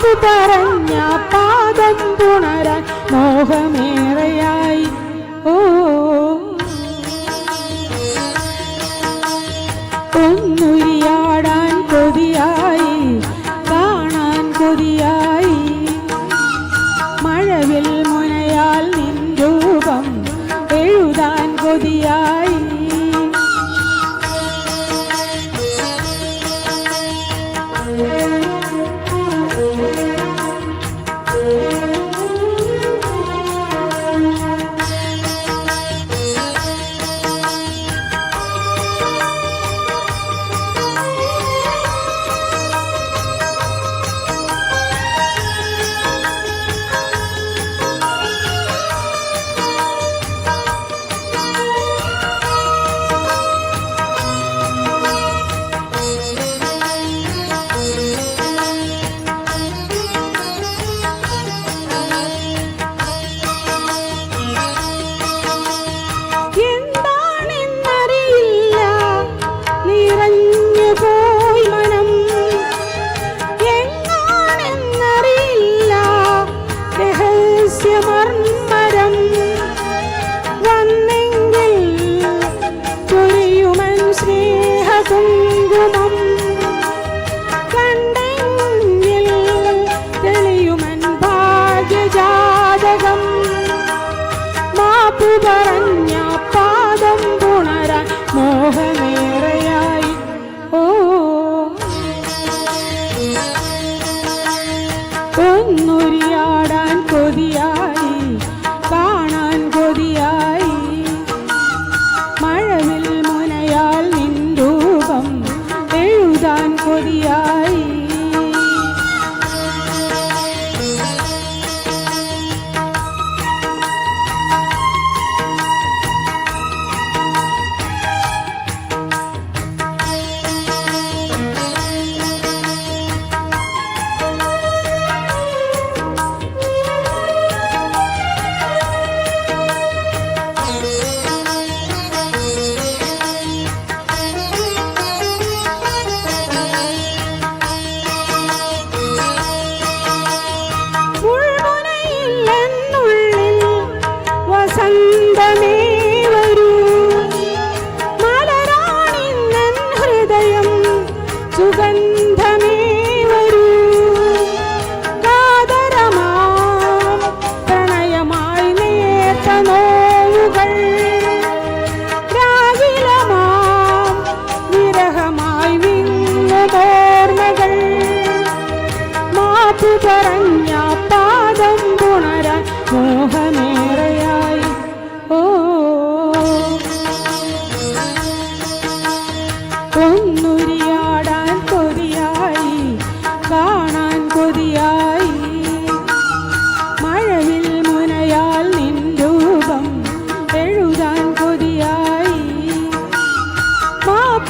വാക്കുതറഞ്ഞ പാദം തുണരാൻ മോഹമേറെയായി. ഓ. ഒന്നുരിയാടാൻ കൊതിയായി കാണാൻ കൊതിയായി. മഴവിൽ മുനയാൽ നിൻ രൂപം എഴുതാൻ കൊതിയായി.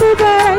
খুদা